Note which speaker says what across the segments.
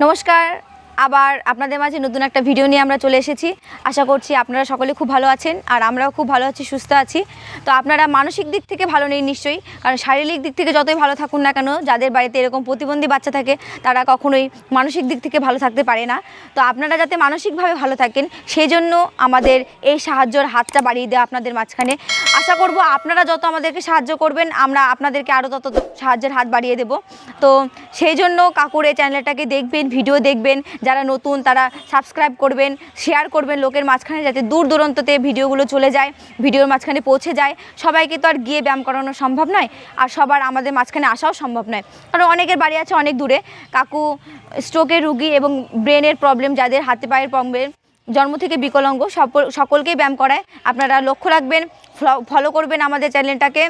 Speaker 1: নমস্কার আবার আপনাদের মাঝে নতুন একটা ভিডিও নিয়ে আমরা চলে এসেছি। আশা করছি আপনারা সকলে খুব ভালো আছেন আর আমরাও খুব ভালো আছি, সুস্থ আছি। তো আপনারা মানসিক দিক থেকে ভালো নেই নিশ্চয়ই, কারণ শারীরিক দিক থেকে যতই ভালো থাকুন না কেন, যাদের বাড়িতে এরকম প্রতিবন্ধী বাচ্চা থাকে, তারা কখনোই মানসিক দিক থেকে ভালো থাকতে পারে না। তো আপনারা যাতে মানসিকভাবে ভালো থাকেন সেই জন্য আমাদের এই সাহায্যর হাতটা বাড়িয়ে দেওয়া আপনাদের মাঝখানে। আশা করব আপনারা যত আমাদেরকে সাহায্য করবেন, আমরা আপনাদেরকে আরও তত সাহায্যের হাত বাড়িয়ে দেব। তো সেই জন্য কাকুর চ্যানেলটাকে দেখবেন ভিডিও দেখবেন যারা নতুন, তারা সাবস্ক্রাইব করবেন শেয়ার করবেন লোকের মাঝখানে যাতে দূর দূরান্ততে ভিডিওগুলো চলে যায়, ভিডিওর মাঝখানে পৌঁছে যায়। সবাইকে তো আর গিয়ে ব্যায়াম করানো সম্ভব নয়, আর সবার আমাদের মাঝখানে আসাও সম্ভব নয়। কারণ অনেকের বাড়ি আছে অনেক দূরে, কাকু স্ট্রোকের রুগী এবং ব্রেনের প্রবলেম যাদের হাতে পায়ের প্রবলেম জন্ম থেকে বিকলাঙ্গ সকল সকলকেই ব্যায়াম করায়। আপনারা লক্ষ্য রাখবেন, ফলো করবেন আমাদের চ্যানেলটাকে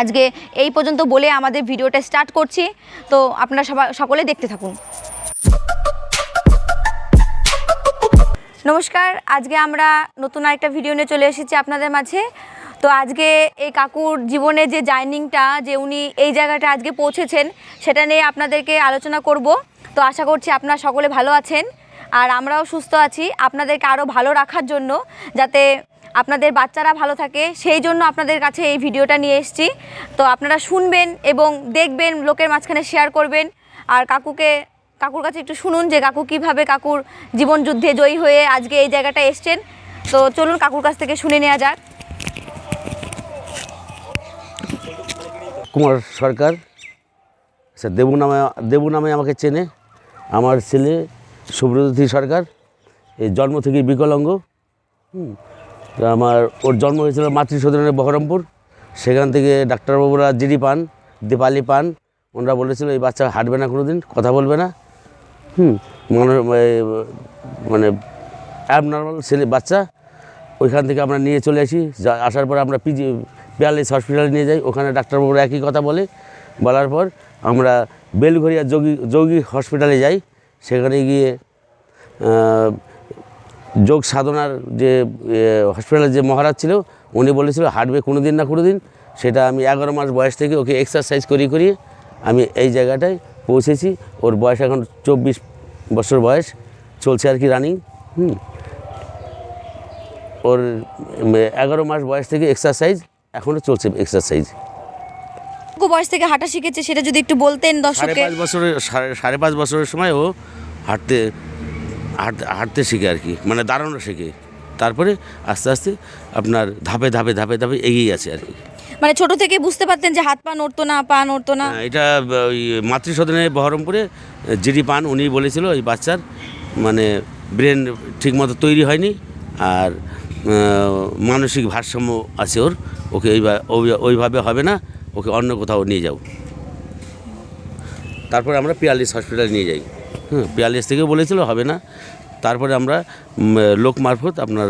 Speaker 1: আজকে এই পর্যন্ত বলে আমাদের ভিডিওটা স্টার্ট করছি। তো আপনারা সবাই সকলে দেখতে থাকুন। নমস্কার, আজকে আমরা নতুন আরেকটা ভিডিও নিয়ে চলে এসেছি আপনাদের মাঝে। তো আজকে এই কাকুর জীবনে যে জার্নিংটা, যে উনি এই জায়গাটা আজকে পৌঁছেছেন, সেটা নিয়ে আপনাদেরকে আলোচনা করব। তো আশা করছি আপনারা সকলে ভালো আছেন, আর আমরাও সুস্থ আছি। আপনাদেরকে আরও ভালো রাখার জন্য যাতে আপনাদের বাচ্চারা ভালো থাকে, সেই জন্য আপনাদের কাছে এই ভিডিওটা নিয়ে এসেছি। তো আপনারা শুনবেন এবং দেখবেন, লোকের মাঝখানে শেয়ার করবেন। আর কাকুকে কাকুর কাছে একটু শুনুন যে কাকু কীভাবে কাকুর জীবন যুদ্ধে জয়ী হয়ে আজকে এই জায়গাটা এসছেন। তো চলুন কাকুর কাছ থেকে শুনে নেওয়া যাক।
Speaker 2: কুমার সরকার, স্যার দেবু নামে দেবু নামে আমাকে চেনে। আমার ছেলে সুব্রতী সরকার, এই জন্ম থেকেই বিকলাঙ্গ। আমার, ওর জন্ম হয়েছিল মাতৃসদনের বহরমপুর। সেখান থেকে ডাক্তারবাবুরা জিডি পান, দীপালি পান। ওনারা বলেছিল, এই বাচ্চা হাঁটবে না কোনো দিন কথা বলবে না। হুম মানে অ্যাবনর্মাল ছেলে বাচ্চা, ওইখান থেকে আমরা নিয়ে চলে আসি, যা- আসার পর আমরা পিজি পিয়ালিস হসপিটালে নিয়ে যাই, ওখানে ডাক্তারবাবুরা একই কথা বলে, বলার পর আমরা বেলঘরিয়া যোগী যোগী হসপিটালে যাই, সেখানে গিয়ে যোগ সাধনার যে হসপিটালের যে মহারাজ ছিল, উনি বলেছিল, হাঁটবে কোনো দিন না কোনো দিন সেটা আমি এগারো মাস বয়স থেকে ওকে এক্সারসাইজ করিয়ে করিয়ে আমি এই জায়গাটায় পৌঁছেছি, ওর বয়স এখন চব্বিশ বছর বয়স চলছে আর কি রানিং হুম। ওর এগারো মাস বয়স থেকে এক্সারসাইজ এখনও চলছে এক্সারসাইজ
Speaker 1: বয়স থেকে হাঁটা শিখেছে সেটা যদি একটু বলতেন
Speaker 2: সাড়ে
Speaker 1: দর্শককে
Speaker 2: পাঁচ বছরের সাড়ে সাড়ে পাঁচ বছরের সময় ও হাঁটতে হাঁটতে হাঁটতে শিখে আর কি মানে দাঁড়ানো শেখে। তারপরে আস্তে আস্তে আপনার ধাপে ধাপে ধাপে ধাপে এগিয়ে আছে আর কি।
Speaker 1: মানে ছোট থেকে বুঝতে পারতেন যে হাত পা নড়তো না পা নড়তো না।
Speaker 2: হ্যাঁ, এটা ওই মাতৃসদনে বহরমপুরে জিডি পান উনি বলেছিল ওই বাচ্চার মানে ব্রেন ঠিকমতো তৈরি হয়নি আর মানসিক ভারসাম্য আছে ওর ওকে ওইভাবে হবে না ওকে অন্য কোথাও নিয়ে যাও। তারপরে আমরা পিয়ালিস হসপিটালে নিয়ে যাই। হ্যাঁ পিয়ালিস থেকে বলেছিল হবে না। তারপরে আমরা লোক মারফত আপনার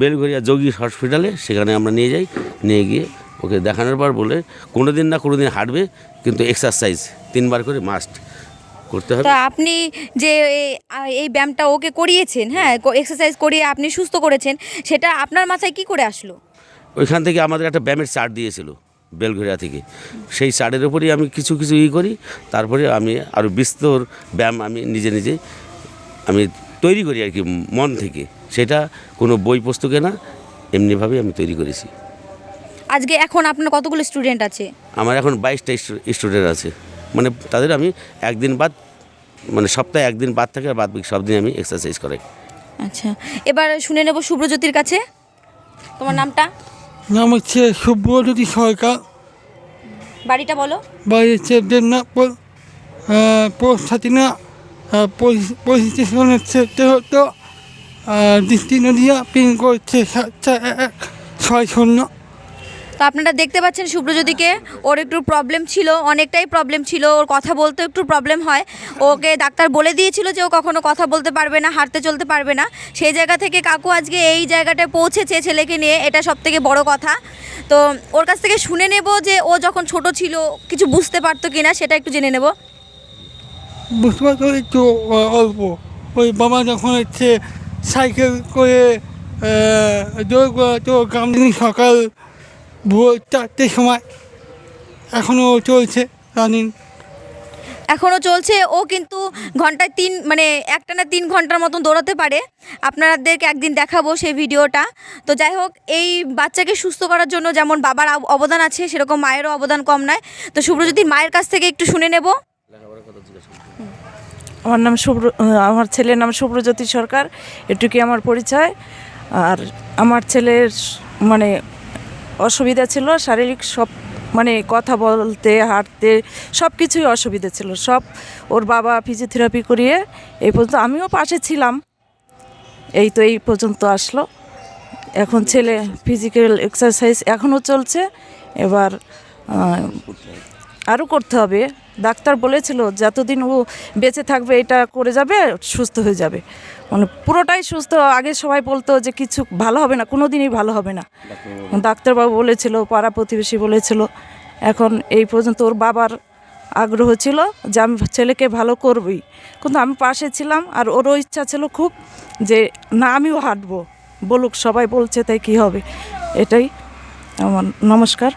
Speaker 2: বেলঘরিয়া যোগী হসপিটালে সেখানে আমরা নিয়ে যাই নিয়ে গিয়ে ওকে দেখানোর পর বলে কোনো দিন না কোনো দিন হাঁটবে কিন্তু এক্সারসাইজ তিনবার করে মাস্ট করতে হবে।
Speaker 1: তা আপনি যে এই- এই ব্যায়ামটা ওকে করিয়েছেন হ্যাঁ এক্সারসাইজ করিয়ে আপনি সুস্থ করেছেন সেটা আপনার মাথায় কি করে আসলো?
Speaker 2: ওইখান থেকে আমাদের একটা ব্যায়ামের চার্ট দিয়েছিল বেলঘরিয়া থেকে। সেই চার্টের উপরেই আমি কিছু কিছু ই করি তারপরে আমি আরও বিস্তর ব্যায়াম আমি নিজে নিজে আমি তৈরি করি আর কি মন থেকে। সেটা কোনো বই পুস্তকে না এমনিভাবেই আমি তৈরি করেছি।
Speaker 1: আজকে এখন আপনার কতগুলো স্টুডেন্ট আছে?
Speaker 2: আমার এখন বাইশটা স্টুডেন্ট আছে। মানে তাদের আমি একদিন বাদ মানে সপ্তাহে একদিন বাদ থাকে আর বাদ বাকি সব দিন আমি এক্সারসাইজ করাই।
Speaker 1: আচ্ছা এবার শুনে নেব শুভ্রজ্যোতির কাছে। তোমার নামটা?
Speaker 3: নাম হচ্ছে সুব্রজ্যোতি সরকার।
Speaker 1: বাড়িটা বলো।
Speaker 3: বাড়ি হচ্ছে দেবনাথপুর পোস্টাতিনা পরিস্থিতি হচ্ছে হতো দৃষ্টি নদিয়া পিনকোড হচ্ছে সাত চার এক ছয় শূন্য।
Speaker 1: তো আপনারা দেখতে পাচ্ছেন শুভ্রজ্যোতিকে ওর একটু প্রবলেম ছিল, অনেকটাই প্রবলেম ছিল। ওর কথা বলতে একটু প্রবলেম হয়। ওকে ডাক্তার বলে দিয়েছিল যে ও কখনো কথা বলতে পারবে না, হাঁটতে চলতে পারবে না। সেই জায়গা থেকে কাকু আজকে এই জায়গাটায় পৌঁছেছে ছেলেকে নিয়ে, এটা সব থেকে বড় কথা। তো ওর কাছ থেকে শুনে নেব যে ও যখন ছোট ছিল, কিছু বুঝতে পারতো কিনা, সেটা একটু জেনে নেব।
Speaker 3: বুঝতে পারছ একটু অল্প। ওই বাবা যখন হচ্ছে সাইকেল করে সকাল ভোর চারটের সময়। এখনও চলছে রানিং
Speaker 1: এখনও চলছে ও কিন্তু ঘন্টায় তিন মানে একটা না তিন ঘণ্টার মতন দৌড়াতে পারে। আপনাদেরকে একদিন দেখাবো সেই ভিডিওটা। তো যাই হোক এই বাচ্চাকে সুস্থ করার জন্য যেমন বাবার অবদান আছে সেরকম মায়েরও অবদান কম নয়। তো শুভ্রজ্যোতির মায়ের কাছ থেকে একটু শুনে নেব।
Speaker 4: আমার নাম শুভ্র আমার ছেলের নাম শুভ্রজ্যোতি সরকার। এটুকুই আমার পরিচয়। আর আমার ছেলের মানে অসুবিধা ছিল, শারীরিক সব মানে কথা বলতে, হাঁটতে সব কিছুই অসুবিধা ছিল। সব ওর বাবা ফিজিওথেরাপি করিয়ে এই পর্যন্ত আমিও পাশে ছিলাম। এই তো এই পর্যন্ত আসলো। এখন ছেলে ফিজিক্যাল এক্সারসাইজ এখনও চলছে। এবার আরও করতে হবে। ডাক্তার বলেছিল, যতদিন ও বেঁচে থাকবে, এটা করে যাবে, সুস্থ হয়ে যাবে। মানে পুরোটাই সুস্থ। আগে সবাই বলতো যে কিছু ভালো হবে না কোনো দিনই ভালো হবে না। ডাক্তারবাবু বলেছিল পাড়া প্রতিবেশী বলেছিল। এখন এই পর্যন্ত ওর বাবার আগ্রহ ছিল যে আমি ছেলেকে ভালো করবই। কিন্তু আমি পাশে ছিলাম আর ওরও ইচ্ছা ছিল খুব যে না আমিও হাঁটবো। বলুক সবাই বলছে তাই কি হবে? এটাই আমার নমস্কার।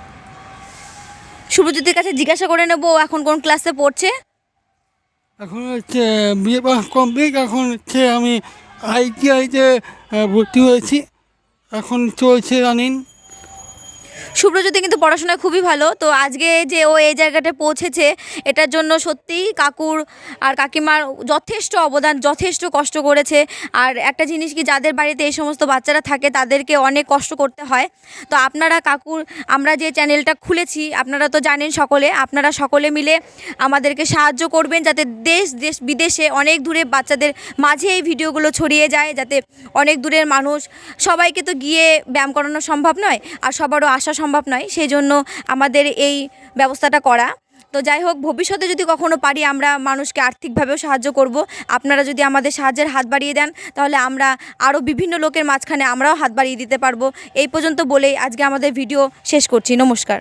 Speaker 1: শুভজ্যোতির কাছে জিজ্ঞাসা করে নেব এখন কোন ক্লাসে পড়ছে?
Speaker 3: এখন হচ্ছে বিএ পাস কমপ্লিট এখন হচ্ছে আমি আইটিআইতে ভর্তি হয়েছি। এখন চলছে রানিং।
Speaker 1: শুভ্রজ্যোতি কিন্তু পড়াশোনায় খুবই ভালো। তো আজকে যে ও এই জায়গাটা পৌঁছেছে, এটার জন্য সত্যিই কাকুর আর কাকিমার যথেষ্ট অবদান, যথেষ্ট কষ্ট করেছে। আর একটা জিনিস কি, যাদের বাড়িতে এই সমস্ত বাচ্চারা থাকে, তাদেরকে অনেক কষ্ট করতে হয়। তো আপনারা কাকুর, আমরা যে চ্যানেলটা খুলেছি, আপনারা তো জানেন সকলে, আপনারা সকলে মিলে আমাদেরকে সাহায্য করবেন যাতে দেশ দেশ, বিদেশে অনেক দূরে বাচ্চাদের মাঝে এই ভিডিওগুলো ছড়িয়ে যায়, যাতে অনেক দূরের মানুষ, সবাইকে তো গিয়ে ব্যায়াম করানো সম্ভব নয়, আর সবারও আসা সম্ভব নয় সেই জন্য আমাদের এই ব্যবস্থাটা করা। তো যাই হোক, ভবিষ্যতে যদি কখনো পারি, আমরা মানুষকে আর্থিকভাবেও সাহায্য করব। আপনারা যদি আমাদের সাহায্যের হাত বাড়িয়ে দেন, তাহলে আমরা আরও বিভিন্ন লোকের মাঝখানে আমরাও হাত বাড়িয়ে দিতে পারব। এই পর্যন্ত বলেই আজকে আমাদের ভিডিও শেষ করছি। নমস্কার।